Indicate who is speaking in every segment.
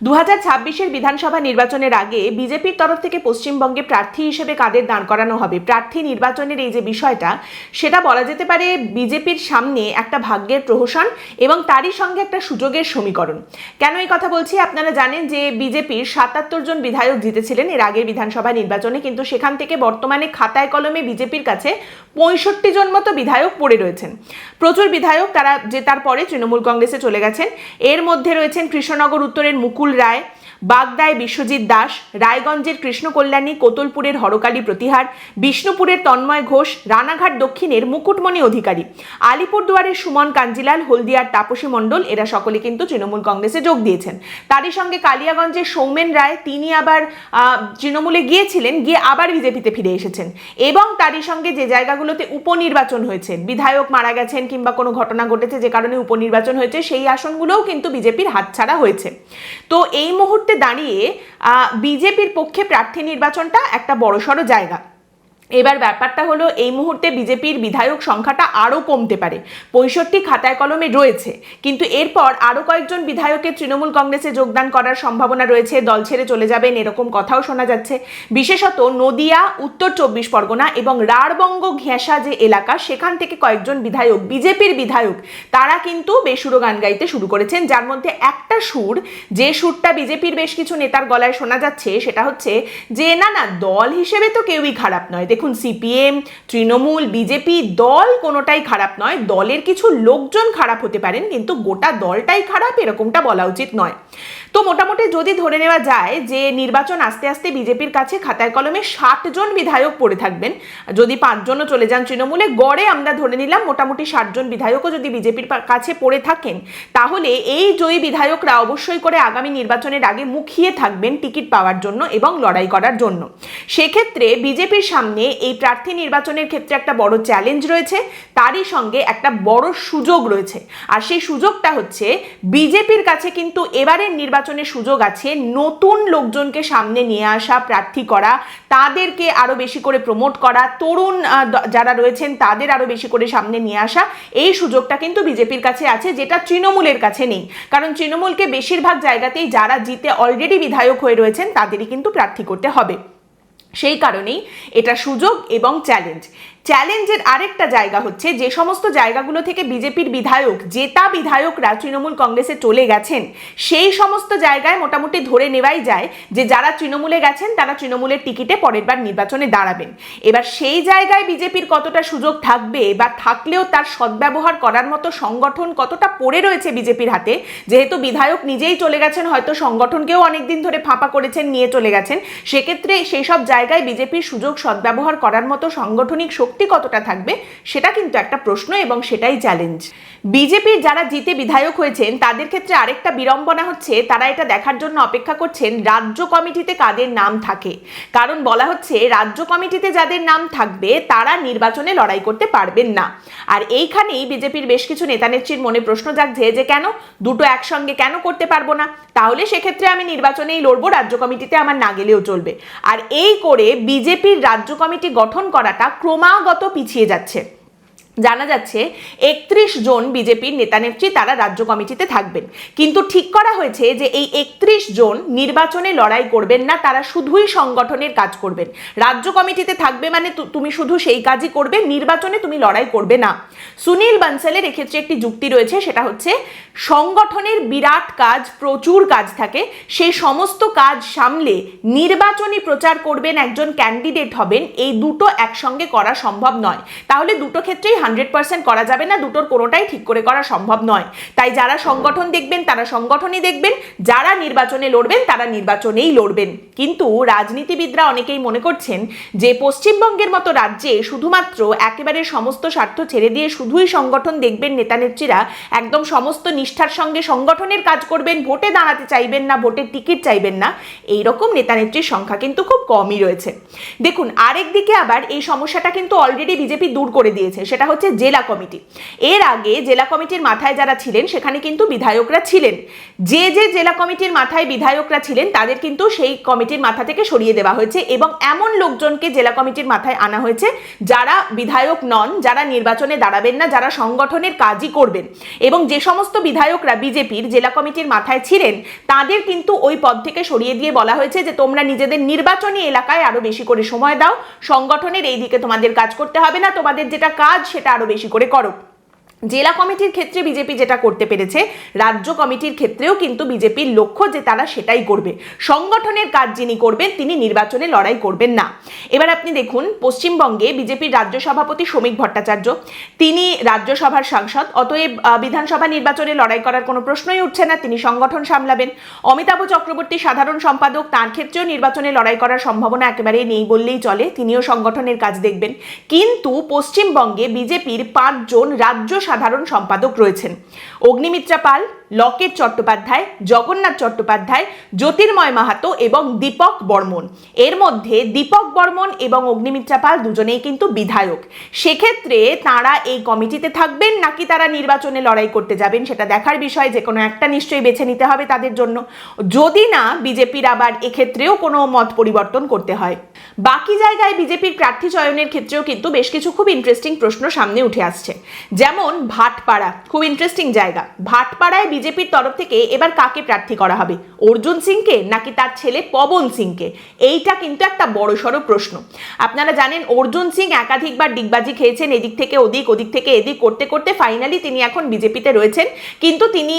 Speaker 1: দু হাজার ছাব্বিশের বিধানসভা নির্বাচনের আগে বিজেপির তরফ থেকে পশ্চিমবঙ্গে প্রার্থী হিসেবে কাদের দাঁড় করানো হবে? প্রার্থী নির্বাচনের এই যে বিষয়টা, সেটা বলা যেতে পারে বিজেপির সামনে একটা ভাগ্যের প্রহসন এবং তারই সঙ্গে একটা সুযোগের সমীকরণ। কেন এই কথা বলছি? আপনারা জানেন যে বিজেপির সাতাত্তর জন বিধায়ক জিতেছিলেন এর আগের বিধানসভা নির্বাচনে, কিন্তু সেখান থেকে বর্তমানে খাতায় কলমে বিজেপির কাছে পঁয়ষট্টি জন মতো বিধায়ক পড়ে রয়েছেন। প্রচুর বিধায়ক তারা জেতার পরে তৃণমূল কংগ্রেসে চলে গেছেন। এর মধ্যে রয়েছেন কৃষ্ণনগর উত্তরের মুকুল রায় বাগদায় বিশ্বজিৎ দাস, রায়গঞ্জের কৃষ্ণকল্যাণী, কোতলপুরের হরকালী প্রতিহার, বিষ্ণুপুরের তন্ময় ঘোষ, রানাঘাট দক্ষিণের মুকুটমণি অধিকারী। আলিপুরদুয়ারের সুমন কাঞ্জিলাল, হলদিয়ার তাপসী মণ্ডল, এরা সকলে কিন্তু তৃণমূল কংগ্রেসে যোগ দিয়েছেন। তারই সঙ্গে কালিয়াগঞ্জের সৌমেন রায়, তিনি আবার তৃণমূলে গিয়েছিলেন, গিয়ে আবার বিজেপিতে ফিরে এসেছেন। এবং তারই সঙ্গে যে জায়গাগুলোতে উপনির্বাচন হয়েছে, বিধায়ক মারা গেছেন কিংবা কোনো ঘটনা ঘটেছে যে কারণে উপনির্বাচন হয়েছে, সেই আসনগুলোও কিন্তু বিজেপির হাতছাড়া হয়েছে। তো এই মুহূর্তে দাঁড়িয়ে বিজেপির পক্ষে প্রার্থী নির্বাচনটা একটা বড়সড় জায়গা। এবার ব্যাপারটা হলো, এই মুহূর্তে বিজেপির বিধায়ক সংখ্যাটা আরও কমতে পারে। পঁয়ষট্টি খাতায় কলমে রয়েছে। কিন্তু এরপর আরও কয়েকজন বিধায়কের তৃণমূল কংগ্রেসে যোগদান করার সম্ভাবনা রয়েছে। দল ছেড়ে চলে যাবেন এরকম কথাও শোনা যাচ্ছে। বিশেষত নদিয়া, উত্তর চব্বিশ পরগনা এবং রাঢ়বঙ্গ ঘেঁষা যে এলাকা, সেখান থেকে কয়েকজন বিধায়ক, বিজেপির বিধায়ক, তারা কিন্তু বেসুরো গান গাইতে শুরু করেছেন। যার মধ্যে একটা সুর, যে সুরটা বিজেপির বেশ কিছু নেতার গলায় শোনা যাচ্ছে, সেটা হচ্ছে, যে না না, দল হিসেবে তো কেউই খারাপ নয়। দেখুন সিপিএম তৃণমূল বিজেপি দল কোনোটাই খারাপ নয়। দলের কিছু লোকজন খারাপ হতে পারেন, কিন্তু গোটা দলটাই খারাপ, এরকমটা বলা উচিত নয়। তো মোটামুটি যদি ধরে নেওয়া যায় যে নির্বাচন আস্তে আস্তে বিজেপির কাছে খাতায় কলমে ষাট জন বিধায়ক পড়ে থাকবেন, যদি পাঁচজনও চলে যান তৃণমূলে, গড়ে আমরা ধরে নিলাম মোটামুটি ষাট জন বিধায়কও যদি বিজেপির কাছে পড়ে থাকেন, তাহলে এই জয়ী বিধায়করা অবশ্যই করে আগামী নির্বাচনের আগে মুখিয়ে থাকবেন টিকিট পাওয়ার জন্য এবং লড়াই করার জন্য। সেক্ষেত্রে বিজেপির সামনে এই প্রার্থী নির্বাচনের ক্ষেত্রে একটা বড় চ্যালেঞ্জ রয়েছে, তারই সঙ্গে একটা বড় সুযোগ রয়েছে। আর সেই সুযোগটা হচ্ছে, বিজেপির কাছে কিন্তু এবারের নির্বাচনের সুযোগ আছে, নতুন লোকজনকে সামনে নিয়ে আসা, প্রার্থী করা, তাদেরকে আরও বেশি করে প্রমোট করা, তরুণ যারা রয়েছেন তাদের আরও বেশি করে সামনে নিয়ে আসা, এই সুযোগটা কিন্তু বিজেপির কাছে আছে, যেটা তৃণমূলের কাছে নেই। কারণ তৃণমূলকে বেশিরভাগ জায়গাতেই যারা জিতে অলরেডি বিধায়ক হয়ে রয়েছেন, তাদেরই কিন্তু প্রার্থী করতে হবে। সেই কারণেই এটা সুযোগ এবং চ্যালেঞ্জ। চ্যালেঞ্জের আরেকটা জায়গা হচ্ছে, যে সমস্ত জায়গাগুলো থেকে বিজেপির বিধায়ক, জেতা বিধায়করা তৃণমূল কংগ্রেসে চলে গেছেন, সেই সমস্ত জায়গায় মোটামুটি ধরে নেওয়াই যায় যে যারা তৃণমূলে গেছেন, তারা তৃণমূলের টিকিটে পরের বার নির্বাচনে দাঁড়াবেন। এবার সেই জায়গায় বিজেপির কতটা সুযোগ থাকবে বা থাকলেও তার সদ্ব্যবহার করার মতো সংগঠন কতটা পড়ে রয়েছে বিজেপির হাতে, যেহেতু বিধায়ক নিজেই চলে গেছেন, হয়তো সংগঠনকেও অনেকদিন ধরে ফাঁপা করেছেন, নিয়ে চলে গেছেন, সেক্ষেত্রে সেই সব জায়গায় বিজেপির সুযোগ সদ্ব্যবহার করার মতো সাংগঠনিক শক্তি কতটা থাকবে সেটা কিন্তু একটা প্রশ্ন এবং সেটাই চ্যালেঞ্জ বিজেপির যারা জিতে বিধায়ক হয়েছেন, তাদের ক্ষেত্রে আরেকটা বিড়ম্বনা হচ্ছে, তারা এটা দেখার জন্য অপেক্ষা করছেন রাজ্য কমিটিতে কাদের নাম থাকে। কারণ বলা হচ্ছে, রাজ্য কমিটিতে যাদের নাম থাকবে, তারা নির্বাচনে লড়াই করতে পারবেন না। আর এইখানেই বিজেপির বেশ কিছু নেতানেত্রীর মনে প্রশ্ন জাগছে যে কেন দুটো একসঙ্গে কেন করতে পারব না? তাহলে সেক্ষেত্রে আমি নির্বাচনেই লড়বো, রাজ্য কমিটিতে আমার না গেলেও চলবে। আর এই করে বিজেপির রাজ্য কমিটি গঠন করাটা ক্রমাগত পিছিয়ে যাচ্ছে। জানা যাচ্ছে, একত্রিশ জন বিজেপির নেতানেত্রী তারা রাজ্য কমিটিতে থাকবেন। কিন্তু ঠিক করা হয়েছে যে এই একত্রিশ জন নির্বাচনে লড়াই করবেন না, তারা শুধুই সংগঠনের কাজ করবেন। রাজ্য কমিটিতে থাকবে মানে তুমি শুধু সেই কাজই করবে, নির্বাচনে তুমি লড়াই করবে না। সুনীল বানসালের এক্ষেত্রে একটি যুক্তি রয়েছে, সেটা হচ্ছে সংগঠনের বিরাট কাজ, প্রচুর কাজ থাকে সেই সমস্ত কাজ সামলে নির্বাচনী প্রচার করবেন, একজন ক্যান্ডিডেট হবেন, এই দুটো একসঙ্গে করা সম্ভব নয়। তাহলে দুটো ক্ষেত্রেই হান্ড্রেড পার্সেন্ট করা যাবে না, দুটোর কোনোটাই ঠিক করে করা সম্ভব নয়। তাই যারা সংগঠন দেখবেন, তারা সংগঠনই দেখবেন, যারা নির্বাচনে লড়বেন, তারা নির্বাচনেই লড়বেন। কিন্তু রাজনীতিবিদরা অনেকেই মনে করছেন যে, পশ্চিমবঙ্গের মতো রাজ্যে শুধুমাত্র একেবারে সমস্ত স্বার্থ ছেড়ে দিয়ে শুধুই সংগঠন দেখবেন নেতানেত্রীরা। একদম সমস্ত নিষ্ঠার সঙ্গে সংগঠনের কাজ করবেন, ভোটে দাঁড়াতে চাইবেন না, ভোটের টিকিট চাইবেন না। এই রকম নেতানেত্রীর সংখ্যা কিন্তু খুব কমই রয়েছে। দেখুন, আরেক দিকে আবার এই সমস্যাটা কিন্তু অলরেডি বিজেপি দূর করে দিয়েছে। সেটা হচ্ছে জেলা কমিটি। এর আগে জেলা কমিটির মাথায় যারা ছিলেন, সেখানে কিন্তু বিধায়করা ছিলেন। যে যে জেলা কমিটির মাথায় বিধায়করা ছিলেন, তাদের কিন্তু সেই কমিটির মাথা থেকে সরিয়ে দেওয়া হয়েছে এবং এমন লোকজনকে জেলা কমিটির মাথায় আনা হয়েছে যারা বিধায়ক নন, যারা নির্বাচনে দাঁড়াবেন না, যারা সংগঠনের কাজই করবেন। এবং যে সমস্ত বিধায়করা বিজেপির জেলা কমিটির মাথায় ছিলেন, তাদের কিন্তু ওই পদ থেকে সরিয়ে দিয়ে বলা হয়েছে যে, তোমরা নিজেদের নির্বাচনী এলাকায় আরও বেশি করে সময় দাও। সংগঠনের এই দিকে তোমাদের কাজ করতে হবে না। তোমাদের যেটা কাজ, সেটা আরও বেশি করে করো। জেলা কমিটির ক্ষেত্রে বিজেপি যেটা করতে পেরেছে, রাজ্য কমিটির ক্ষেত্রেও কিন্তু বিজেপির লক্ষ্য যে তারা সেটাই করবে। সংগঠনের কাজ যিনি করবেন, তিনি নির্বাচনে লড়াই করবেন না। এবার আপনি দেখুন, পশ্চিমবঙ্গে বিজেপির রাজ্য সভাপতি শ্রমিক ভট্টাচার্য, তিনি রাজ্যসভার সাংসদ, অতএব বিধানসভা নির্বাচনে লড়াই করার কোনো প্রশ্নই উঠছে না, তিনি সংগঠন সামলাবেন। অমিতাভ চক্রবর্তী সাধারণ সম্পাদক, তার ক্ষেত্রেও নির্বাচনে লড়াই করার সম্ভাবনা একেবারেই নেই বললেই চলে, তিনিও সংগঠনের কাজ দেখবেন। কিন্তু পশ্চিমবঙ্গে বিজেপির পাঁচজন রাজ্য সাধারণ সম্পাদক রয়েছেন। অগ্নিমিত্রা পাল লকেট চট্টোপাধ্যায়, জগন্নাথ চট্টোপাধ্যায়, জ্যোতির্ময় মাহাতো এবং দীপক বর্মন। এর মধ্যে দীপক বর্মন এবং অগ্নিমিত্রা পাল দুজনেই কিন্তু বিধায়ক। সেক্ষেত্রে তারা এই কমিটিতে থাকবেন নাকি তারা নির্বাচনে লড়াই করতে যাবেন সেটা দেখার বিষয়, যে কোনো একটা নিশ্চয়ই বেছে নিতে হবে তাদের জন্য। যদি না, বিজেপির আবার এক্ষেত্রেও কোনো মত পরিবর্তন করতে হয়। বাকি জায়গায় বিজেপির প্রার্থী চয়নের ক্ষেত্রেও কিন্তু বেশ কিছু খুব ইন্টারেস্টিং প্রশ্ন সামনে উঠে আসছে। যেমন ভাটপাড়া, খুব ইন্টারেস্টিং জায়গা। ভাটপাড়ায় বিজেপির তরফ থেকে এবার কাকে প্রার্থী করা হবে? অর্জুন সিংকে নাকি তার ছেলে পবন সিংকে? এইটা কিন্তু একটা বড়সড় প্রশ্ন। আপনারা জানেন, অর্জুন সিং একাধিকবার ডিগবাজি খেয়েছেন, এদিক থেকে ওদিক ওদিক থেকে এদিক, করতে করতে ফাইনালি তিনি এখন বিজেপিতে রয়েছেন। কিন্তু তিনি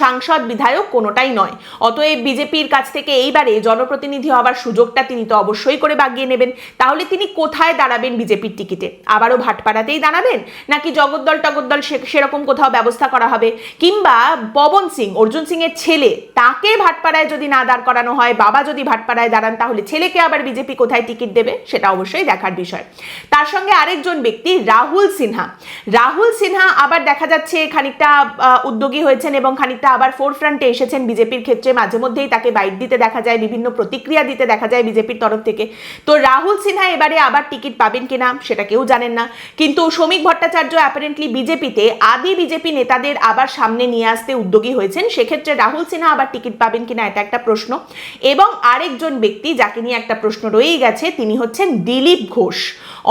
Speaker 1: সাংসদ, বিধায়ক কোনোটাই নয়। অতএব বিজেপির কাছ থেকে এইবারে জনপ্রতিনিধি হওয়ার সুযোগটা তিনি তো অবশ্যই করে বাগিয়ে নেবেন। তাহলে তিনি কোথায় দাঁড়াবেন বিজেপির টিকিটে? আবারও ভাটপাড়াতেই দাঁড়াবেন? নাকি জগদ্দল টগদ্দল সেরকম কোথাও ব্যবস্থা করা হবে? কিংবা পবন সিং, অর্জুন সিং এর ছেলে, তাকে ভাটপাড়ায় যদি না দাঁড় করানো হয়, বাবা যদি ভাটপাড়ায় দাঁড়ান, তাহলে ছেলেকে আবার বিজেপি কোথায় টিকিট দেবে? সেটা অবশ্যই দেখার বিষয়। তার সঙ্গে আরেকজন ব্যক্তি, রাহুল সিনহা। রাহুল সিনহা আবার দেখা যাচ্ছে খানিকটা উদ্যোগী হয়েছেন এবং খানিকটা আবার ফোর ফ্রন্টে এসেছেন বিজেপির ক্ষেত্রে। মাঝে মধ্যেই তাকে বাইট দিতে দেখা যায়, বিভিন্ন প্রতিক্রিয়া দিতে দেখা যায় বিজেপির তরফ থেকে। তো রাহুল সিনহা এবারে আবার টিকিট পাবেন কিনা, সেটা কেউ জানেন না। কিন্তু শ্রমিক ভট্টাচার্য অ্যাপারেন্টলি বিজেপিতে, আদি বিজেপি নেতাদের আবার সামনে নিয়ে আসতে উদ্যোগী হয়েছেন, সেক্ষেত্রে রাহুল সিনহা আবার টিকিট পাবেন কিনা এটা একটা প্রশ্ন। এবং আরেকজন ব্যক্তি যাকে নিয়ে একটা প্রশ্ন রয়েই গেছে, তিনি হচ্ছেন দিলীপ ঘোষ।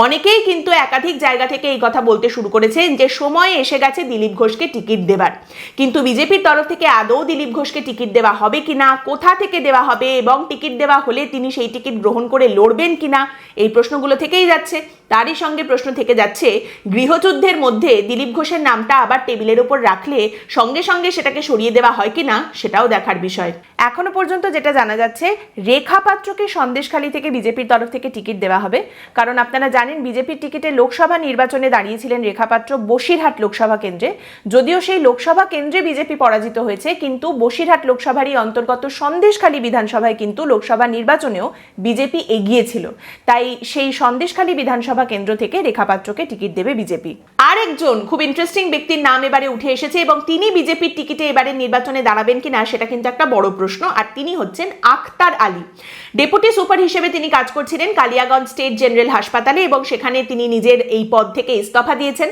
Speaker 1: অনেকেই কিন্তু একাধিক জায়গা থেকে এই কথা বলতে শুরু করেছেন যে, সময় এসে গেছে দিলীপ ঘোষকে টিকিট দেবার। কিন্তু বিজেপির তরফ থেকে আদৌ দিলীপ ঘোষকে টিকিট দেওয়া হবে কিনা, কোথা থেকে দেওয়া হবে এবং টিকিট দেওয়া হলে তিনি সেই টিকিট গ্রহণ করে লড়বেন কিনা, এই প্রশ্নগুলো থেকেই যাচ্ছে। তারই সঙ্গে প্রশ্ন থেকে যাচ্ছে, গৃহযুদ্ধের মধ্যে দিলীপ ঘোষের নামটা আবার টেবিলের ওপর রাখলে সঙ্গে সঙ্গে সেটাকে সরিয়ে দেওয়া হয় কিনা সেটাও দেখার বিষয়। এখনও পর্যন্ত যেটা জানা যাচ্ছে, রেখা পাত্রকে সন্দেশখালী থেকে বিজেপির তরফ থেকে টিকিট দেওয়া হবে। কারণ আপনারা জানেন, বিজেপির টিকিটে লোকসভা নির্বাচনে দাঁড়িয়েছিলেন রেখা পাত্র বসিরহাট লোকসভা কেন্দ্রে। যদিও সেই লোকসভা কেন্দ্রে বিজেপি পরাজিত হয়েছে, কিন্তু বসিরহাট লোকসভারই অন্তর্গত সন্দেশখালী বিধানসভায় কিন্তু লোকসভা নির্বাচনেও বিজেপি এগিয়েছিল। তাই সেই সন্দেশখালী বিধানসভা কেন্দ্র থেকে রেখা পাত্রকে টিকিট দেবে বিজেপি। আরেকজন খুব ইন্টারেস্টিং ব্যক্তির নাম এবারে উঠে এসেছে এবং তিনি বিজেপির টিকিটে এবারে নির্বাচনে দাঁড়াবেন কিনা সেটা কিন্তু একটা বড় প্রশ্ন। আর তিনি হচ্ছেন আখতার আলী। ডেপুটি সুপার হিসেবে তিনি কাজ করছিলেন কালিয়াগঞ্জ স্টেট জেনারেল হাসপাতালে এবং সেখানে তিনি নিজের এই পদ থেকে ইস্তফা দিয়েছেন।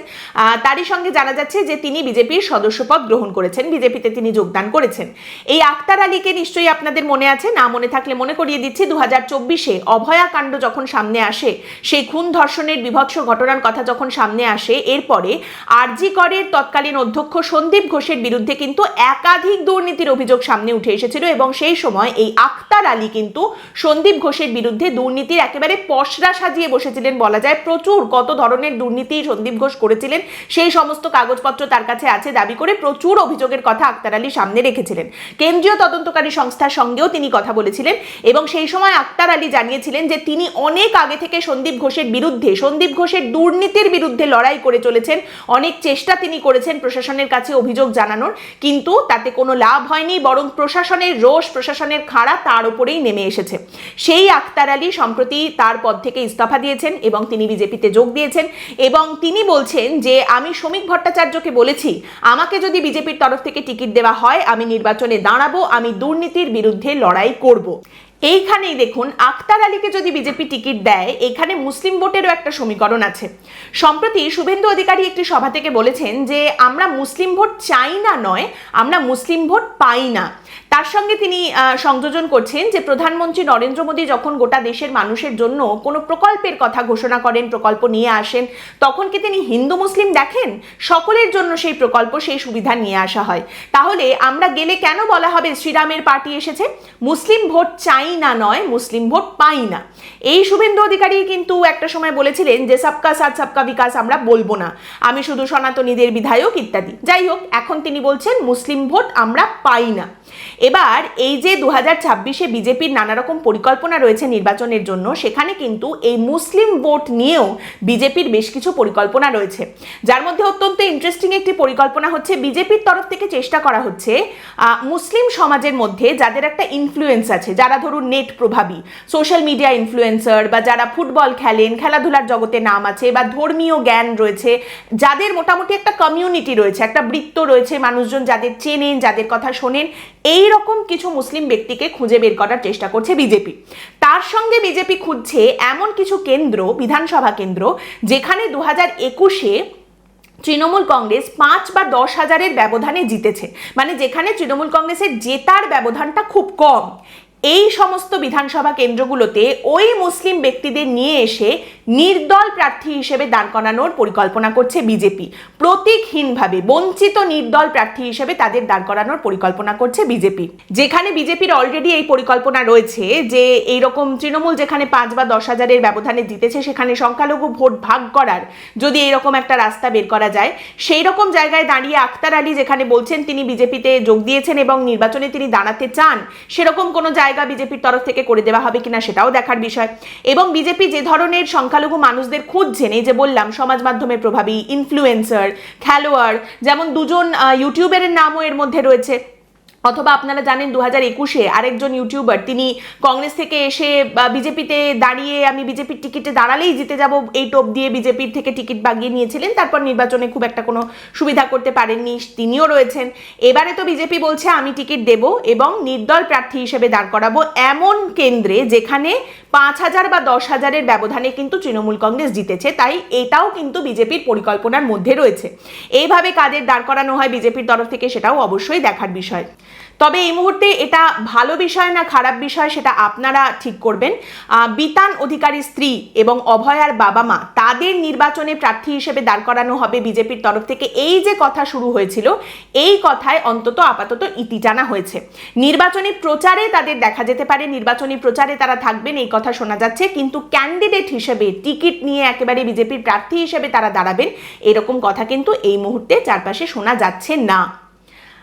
Speaker 1: তারই সঙ্গে জানা যাচ্ছে যে তিনি বিজেপির সদস্যপদ গ্রহণ করেছেন। বিজেপিতে তিনি যোগদান করেছেন। এই আখতার আলীকে নিশ্চয়ই আপনাদের মনে আছে? না মনে থাকলে মনে করিয়ে দিচ্ছি। দু হাজার চব্বিশে অভয়াকাণ্ড যখন সামনে আসে, সেই খুন ধর্ষণের বিভৎস ঘটনার কথা যখন সামনে আসে, এরপরে আরজি করের তৎকালীন অধ্যক্ষ সন্দীপ ঘোষের বিরুদ্ধে কিন্তু একাধিক দুর্নীতির অভিযোগ সামনে উঠে এসেছিল এবং সেই সময় এই আখতার আলী কিন্তু সন্দীপ ঘোষের বিরুদ্ধে দুর্নীতির একেবারে পশরা সাজিয়ে বসেছিলেন বলা যায়। প্রচুর, কত ধরনের দুর্নীতি সন্দীপ ঘোষ করেছিলেন, সেই সমস্ত কাগজপত্র তার কাছে আছে দাবি করে প্রচুর অভিযোগের কথা আক্তার আলী সামনে রেখেছিলেন। কেন্দ্রীয় তদন্তকারী সংস্থার সঙ্গেও তিনি কথা বলেছিলেন এবং সেই সময় আক্তার আলী জানিয়েছিলেন যে তিনি অনেক আগে থেকে সন্দীপ ঘোষের বিরুদ্ধে সন্দীপ ঘোষের দুর্নীতির বিরুদ্ধে লড়াই করে চলেছেন। অনেক চেষ্টা তিনি করেছেন প্রশাসনের কাছে অভিযোগ জানানোর, কিন্তু তাতে কোনো লাভ হয়নি, বরং প্রশাসনের রোষ, প্রশাসনের খাড়া তার উপরেই নেমে এসেছে। সেই আক্তার আলী সম্প্রতি তার পদ থেকে ইস্তফা দিয়েছেন এবং তিনি বিজেপিতে যোগ দিয়েছেন এবং তিনি বলছেন যে, আমি শ্রমিক ভট্টাচার্যকে বলেছি, আমাকে যদি বিজেপির তরফ থেকে টিকিট দেওয়া হয়, আমি নির্বাচনে দাঁড়াবো, আমি দুর্নীতির বিরুদ্ধে লড়াই করব। এইখানেই দেখুন আক্তার আলীকে যদি বিজেপি টিকিট দেয়, এখানে মুসলিম ভোটেরও একটা সমীকরণ আছে। সম্প্রতি শুভেন্দু অধিকারী একটি সভা থেকে বলেছেন যে, আমরা মুসলিম ভোট চাই না নয়, আমরা মুসলিম ভোট পাই না। তার সঙ্গে তিনি সংযোজন করছেন যে, প্রধানমন্ত্রী নরেন্দ্র মোদী যখন গোটা দেশের মানুষের জন্য কোনো প্রকল্পের কথা ঘোষণা করেন, প্রকল্প নিয়ে আসেন, তখন কি তিনি হিন্দু মুসলিম দেখেন? সকলের জন্য সেই প্রকল্প, সেই সুবিধা নিয়ে আসা হয়। তাহলে আমরা গেলে কেন বলা হবে শ্রীরামের পার্টি এসেছে? মুসলিম ভোট চাই না নয়, মুসলিম ভোট পাই না। এই শুভেন্দু অধিকারী কিন্তু একটা সময় বলেছিলেন যে, সবকা সাথ, সবকা বিকাশ আমরা বলব না। আমি শুধু সনাতনীদের বিধায়ক, ইত্যাদি। যাই হোক, এখন তিনি বলছেন, মুসলিম ভোট আমরা পাই না। এবার এই যে দু হাজার ছাব্বিশে বিজেপির নানা রকম পরিকল্পনা রয়েছে নির্বাচনের জন্য, সেখানে কিন্তু এই মুসলিম ভোট নিয়েও বিজেপির বেশ কিছু পরিকল্পনা রয়েছে। যার মধ্যে অত্যন্ত ইন্টারেস্টিং একটি পরিকল্পনা হচ্ছে, বিজেপির তরফ থেকে চেষ্টা করা হচ্ছে মুসলিম সমাজের মধ্যে যাদের একটা ইনফ্লুয়েন্স আছে, যারা ধরুন নেট প্রভাবী সোশ্যাল মিডিয়া ইনফ্লুয়েন্সার বা যারা ফুটবল খেলেন, খেলাধুলার জগতে নাম আছে বা ধর্মীয় জ্ঞান রয়েছে, যাদের মোটামুটি একটা কমিউনিটি রয়েছে, একটা বৃত্ত রয়েছে মানুষজন যাদের চেনেন, যাদের কথা শোনেন এই রকম কিছু মুসলিম ব্যক্তিকে খুঁজে বের করার চেষ্টা করছে বিজেপি তার সঙ্গে বিজেপি খুঁজছে এমন কিছু কেন্দ্র, বিধানসভা কেন্দ্র, যেখানে দু হাজার একুশে তৃণমূল কংগ্রেস পাঁচ বা দশ হাজারের ব্যবধানে জিতেছে। মানে যেখানে তৃণমূল কংগ্রেসের জেতার ব্যবধানটা খুব কম। এই সমস্ত বিধানসভা কেন্দ্রগুলোতে ওই মুসলিম ব্যক্তিদের নিয়ে এসে নির্দল প্রার্থী হিসেবে দাঁড় করানোর পরিকল্পনা করছে বিজেপি। প্রতীকহীনভাবে, বঞ্চিত নির্দল প্রার্থী হিসেবে তাদের দাঁড় করানোর পরিকল্পনা করছে বিজেপি। যেখানে বিজেপির অলরেডি এই পরিকল্পনা রয়েছে যে এইরকম তৃণমূল যেখানে পাঁচ বা দশ হাজারের ব্যবধানে জিতেছে, সেখানে সংখ্যালঘু ভোট ভাগ করার যদি এইরকম একটা রাস্তা বের করা যায় সেই রকম জায়গায় দাঁড়িয়ে আক্তার আলী যেখানে বলছেন তিনি বিজেপিতে যোগ দিয়েছেন এবং নির্বাচনে তিনি দাঁড়াতে চান, সেরকম কোনো জায়গা বিজেপির তরফ থেকে করে দেওয়া হবে কিনা সেটাও দেখার বিষয়। এবং বিজেপি যে ধরনের সংখ্যালঘু মানুষদের খুঁজছেন, এই যে বললাম, সমাজ মাধ্যমে প্রভাবী ইনফ্লুয়েন্সার খেলোয়াড়, যেমন দুজন ইউটিউবের নামও এর মধ্যে রয়েছে। অথবা আপনারা জানেন দু হাজার একুশে আরেকজন ইউটিউবার তিনি কংগ্রেস থেকে এসে বিজেপিতে দাঁড়িয়ে আমি বিজেপির টিকিটে দাঁড়ালেই জিতে যাব এই টোপ দিয়ে বিজেপির থেকে টিকিট বাগিয়ে নিয়েছিলেন। তারপর নির্বাচনে খুব একটা কোনো সুবিধা করতে পারেননি, তিনিও রয়েছেন। এবারে তো বিজেপি বলছে, আমি টিকিট দেব এবং নির্দল প্রার্থী হিসেবে দাঁড় করাবো। এমন কেন্দ্রে যেখানে পাঁচ হাজার বা দশ হাজারের ব্যবধানে কিন্তু তৃণমূল কংগ্রেস জিতেছে, তাই এটাও কিন্তু বিজেপির পরিকল্পনার মধ্যে রয়েছে। এইভাবে কাদের দাঁড় করানো হয় বিজেপির তরফ থেকে সেটাও অবশ্যই দেখার বিষয়। তবে এই মুহূর্তে এটা ভালো বিষয় না খারাপ বিষয় সেটা আপনারা ঠিক করবেন। বিতান অধিকারী স্ত্রী এবং অভয়ার বাবা মা, তাদের নির্বাচনে প্রার্থী হিসেবে দাঁড় করানো হবে বিজেপির তরফ থেকে। এই যে কথা শুরু হয়েছিল, এই কথায় অন্তত আপাতত ইতি টানা হয়েছে। নির্বাচনী প্রচারে তাদের দেখা যেতে পারে, নির্বাচনী প্রচারে তারা থাকবেন, এই কথা শোনা যাচ্ছে। কিন্তু ক্যান্ডিডেট হিসেবে টিকিট নিয়ে একেবারে বিজেপির প্রার্থী হিসেবে তারা দাঁড়াবেন, এরকম কথা কিন্তু এই মুহূর্তে চারপাশে শোনা যাচ্ছে না।